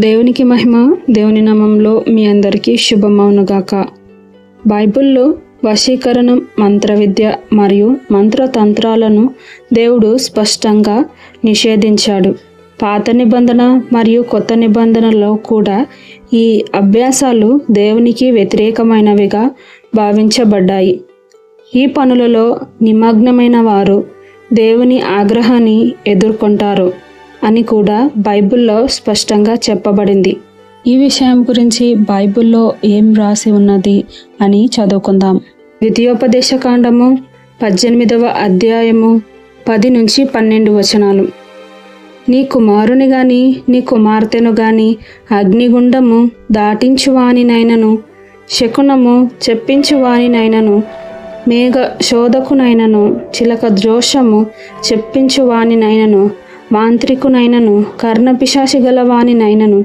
దేవునికి మహిమ దేవుని నామంలో మీ అందరికీ శుభమౌనుగాక. బైబిల్లో వశీకరణం మంత్ర విద్య మరియు మంత్రతంత్రాలను దేవుడు స్పష్టంగా నిషేధించాడు. పాత నిబంధన మరియు కొత్త నిబంధనలో కూడా ఈ అభ్యాసాలు దేవునికి వ్యతిరేకమైనవిగా భావించబడ్డాయి. ఈ పనులలో నిమగ్నమైన వారు దేవుని ఆగ్రహాన్ని ఎదుర్కొంటారు. అని కూడా బైబిల్లో స్పష్టంగా చెప్పబడింది. ఈ విషయం గురించి బైబిల్లో ఏం రాసి ఉన్నది అని చదువుకుందాం. ద్వితీయోపదేశ కాండము పద్దెనిమిదవ అధ్యాయము పది నుంచి పన్నెండు వచనాలు. నీ కుమారుని గాని నీ కుమార్తెను గాని అగ్నిగుండము దాటించువానినైనను శకునము చెప్పించువానినైనను మేఘ శోధకునైనను చిలక ద్రోషము చెప్పించువానినైనను మాంత్రికునైనను కర్ణపిశాసి గలవానినైనను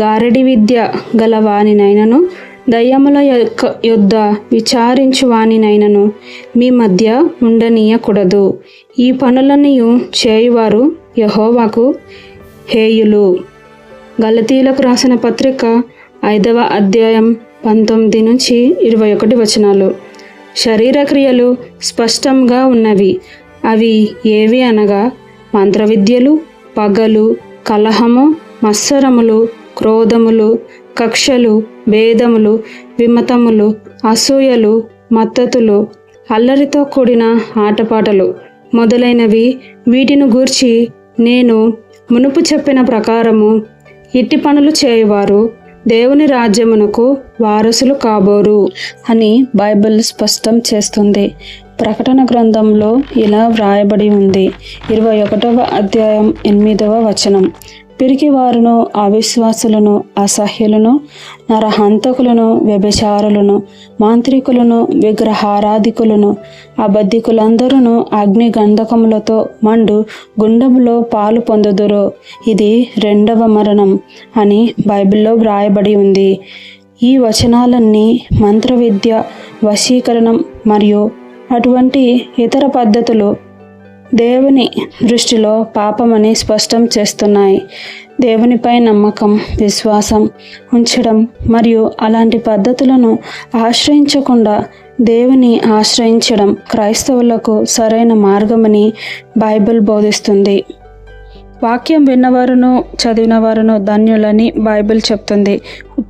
గారడి విద్య గలవానినైనను దయ్యముల యొక్క యొద్ద విచారించువానినైనను మీ మధ్య ఉండనీయకూడదు. ఈ పనులన్నీ చేయువారు యహోవాకు హేయులు. గలతీలకు రాసిన పత్రిక ఐదవ అధ్యాయం పంతొమ్మిది నుంచి ఇరవై ఒకటి వచనాలు. శరీర క్రియలు స్పష్టంగా ఉన్నవి. అవి ఏవి అనగా మంత్రవిద్యలు పగలు కలహము మత్సరములు క్రోధములు కక్షలు భేదములు విమతములు అసూయలు మద్దతులు అల్లరితో కూడిన ఆటపాటలు మొదలైనవి వీటిని గూర్చి నేను మునుపు చెప్పిన ప్రకారము ఇట్టి పనులు చేయువారు దేవుని రాజ్యమునకు వారసులు కాబోరు అని బైబిల్ స్పష్టం చేస్తుంది. ప్రకటన గ్రంథంలో ఇలా వ్రాయబడి ఉంది. ఇరవై ఒకటవ అధ్యాయం ఎనిమిదవ వచనం. పిరికి వారును అవిశ్వాసులను అసహ్యులను నరహంతకులను వ్యభిచారులను మాంత్రికులను విగ్రహారాధికులను అబద్ధికులందరూ అగ్ని గంధకములతో మండు గుండములో పాలు పొందుదురు. ఇది రెండవ మరణం అని బైబిల్లో వ్రాయబడి ఉంది. ఈ వచనాలన్నీ మంత్ర విద్య వశీకరణం మరియు అటువంటి ఇతర పద్ధతులు దేవుని దృష్టిలో పాపమని స్పష్టం చేస్తున్నాయి. దేవునిపై నమ్మకం విశ్వాసం ఉంచడం మరియు అలాంటి పద్ధతులను ఆశ్రయించకుండా దేవుని ఆశ్రయించడం క్రైస్తవులకు సరైన మార్గమని బైబిల్ బోధిస్తుంది. వాక్యం విన్నవారును చదివిన వారును ధన్యులని బైబిల్ చెప్తుంది.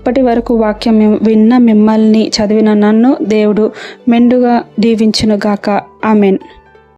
ఇప్పటి వరకు వాక్యం విన్న మిమ్మల్ని చదివిన నన్ను దేవుడు మెండుగా దీవించునుగాక. ఆమెన్.